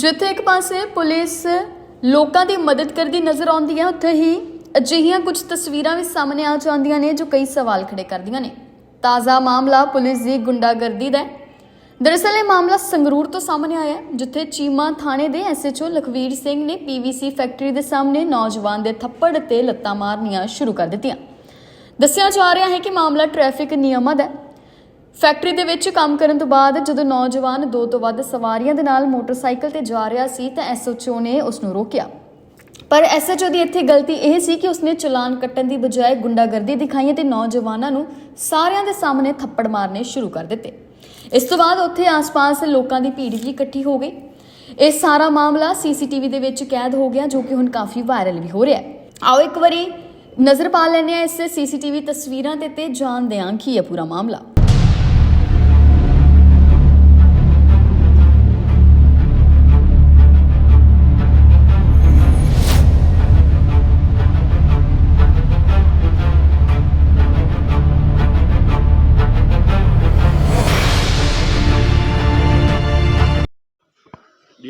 ਜਿੱਥੇ ਇੱਕ ਪਾਸੇ ਪੁਲਿਸ ਲੋਕਾਂ ਦੀ ਮਦਦ ਕਰਦੀ ਨਜ਼ਰ ਆਉਂਦੀ ਹੈ, ਉੱਥੇ ਹੀ ਅਜਿਹੀਆਂ ਕੁਝ ਤਸਵੀਰਾਂ ਵੀ ਸਾਹਮਣੇ ਆ ਜਾਂਦੀਆਂ ਨੇ ਜੋ ਕਈ ਸਵਾਲ ਖੜੇ ਕਰਦੀਆਂ ਨੇ। ਤਾਜ਼ਾ ਮਾਮਲਾ ਪੁਲਿਸ ਦੀ ਗੁੰਡਾਗਰਦੀ ਦਾ ਹੈ। ਦਰਅਸਲ ਇਹ ਮਾਮਲਾ ਸੰਗਰੂਰ ਤੋਂ ਸਾਹਮਣੇ ਆਇਆ ਹੈ, ਜਿੱਥੇ ਚੀਮਾ ਥਾਣੇ ਦੇ ਐਸਐਚਓ ਲਖਵੀਰ ਸਿੰਘ ਨੇ ਪੀਵੀਸੀ ਫੈਕਟਰੀ ਦੇ ਸਾਹਮਣੇ ਨੌਜਵਾਨ ਦੇ ਥੱਪੜ ਤੇ ਲੱਤਾਂ ਮਾਰਨੀਆਂ ਸ਼ੁਰੂ ਕਰ ਦਿੱਤੀਆਂ। ਦੱਸਿਆ ਜਾ ਰਿਹਾ ਹੈ ਕਿ ਮਾਮਲਾ ਟ੍ਰੈਫਿਕ ਨਿਯਮਾਂ ਦਾ ਹੈ। ਫੈਕਟਰੀ ਦੇ ਵਿੱਚ ਕੰਮ ਕਰਨ ਤੋਂ ਬਾਅਦ ਜਦੋਂ ਨੌਜਵਾਨ ਦੋ ਤੋਂ ਵੱਧ ਸਵਾਰੀਆਂ ਦੇ ਨਾਲ ਮੋਟਰਸਾਈਕਲ ਤੇ ਜਾ ਰਿਹਾ ਸੀ ਤਾਂ ਐਸਐਚਓ ਨੇ ਉਸ ਨੂੰ ਰੋਕਿਆ। ਪਰ ਐਸਐਚਓ ਦੀ ਇੱਥੇ ਗਲਤੀ ਇਹ ਸੀ ਕਿ ਉਸਨੇ ਚਲਾਨ ਕੱਟਣ ਦੀ ਬਜਾਏ ਗੁੰਡਾਗਰਦੀ ਦਿਖਾਈ ਤੇ ਨੌਜਵਾਨਾਂ ਨੂੰ ਸਾਰਿਆਂ ਦੇ ਸਾਹਮਣੇ ਥੱਪੜ ਮਾਰਨੇ ਸ਼ੁਰੂ ਕਰ ਦਿੱਤੇ। ਇਸ ਤੋਂ ਬਾਅਦ ਉੱਥੇ ਆਸ-ਪਾਸ ਲੋਕਾਂ ਦੀ ਭੀੜ ਵੀ ਇਕੱਠੀ ਹੋ ਗਈ। ਇਹ ਸਾਰਾ ਮਾਮਲਾ ਸੀਸੀਟੀਵੀ ਦੇ ਵਿੱਚ ਕੈਦ ਹੋ ਗਿਆ, ਜੋ ਕਿ ਹੁਣ ਕਾਫੀ ਵਾਇਰਲ ਵੀ ਹੋ ਰਿਹਾ ਹੈ। ਆਓ ਇੱਕ ਵਾਰੀ ਨਜ਼ਰ ਪਾ ਲੈਂਦੇ ਹਾਂ ਇਸ ਸੀਸੀਟੀਵੀ ਤਸਵੀਰਾਂ ਤੇ ਤੇ ਜਾਣਦੇ ਹਾਂ ਕੀ ਹੈ ਪੂਰਾ ਮਾਮਲਾ।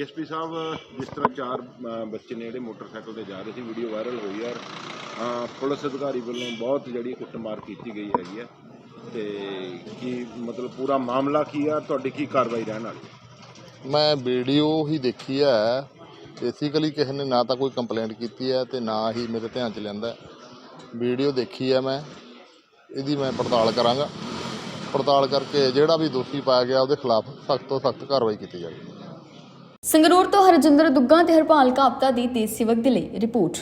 ਡੀਐਸਪੀ ਸਾਹਿਬ ਜਿਸ ਤਰ੍ਹਾਂ ਚਾਰ ਬੱਚੇ ਨੇ ਜਿਹੜੇ ਮੋਟਰਸਾਈਕਲ ਤੇ ਜਾ ਰਹੇ ਸੀ ਵੀਡੀਓ ਵਾਇਰਲ ਹੋਈ ਹੈ ਅ, ਪੁਲਿਸ ਅਧਿਕਾਰੀ ਵੱਲੋਂ ਬਹੁਤ ਜਿਹੜੀ ਕੁੱਟਮਾਰ ਕੀਤੀ ਗਈ ਹੈਗੀ ਹੈ ਤੇ ਕੀ ਮਤਲਬ ਪੂਰਾ ਮਾਮਲਾ ਕੀ ਆ ਤੁਹਾਡੀ ਕੀ ਕਾਰਵਾਈ ਰਹਿਣ ਵਾਲੀ ਮੈਂ ਵੀਡੀਓ ਹੀ ਦੇਖੀ ਹੈ ਬੇਸਿਕਲੀ ਕਿਸੇ ਨੇ ਨਾ ਤਾਂ ਕੋਈ ਕੰਪਲੇਂਟ ਕੀਤੀ ਹੈ ਤੇ ਨਾ ਹੀ ਮੇਰੇ ਧਿਆਨ ਚ ਲਿਆਂਦਾ ਵੀਡੀਓ ਦੇਖੀ ਹੈ ਮੈਂ। ਇਹਦੀ ਮੈਂ ਪੜਤਾਲ ਕਰਾਂਗਾ। ਪੜਤਾਲ ਕਰਕੇ ਜਿਹੜਾ ਵੀ ਦੋਸ਼ੀ ਪਾਇਆ ਗਿਆ ਉਹਦੇ ਖਿਲਾਫ ਸਖਤ ਤੋਂ ਸਖਤ ਕਾਰਵਾਈ ਕੀਤੀ ਜਾਵੇਗੀ। ਸੰਗਰੂਰ ਤੋਂ ਹਰਜਿੰਦਰ ਦੁੱਗਾ ਤੇ ਹਰਪਾਲ ਕਾਪਤਾ ਦੀ ਤੇਜ਼ ਸਿਵਕ ਦੇ ਲਈ ਰਿਪੋਰਟ।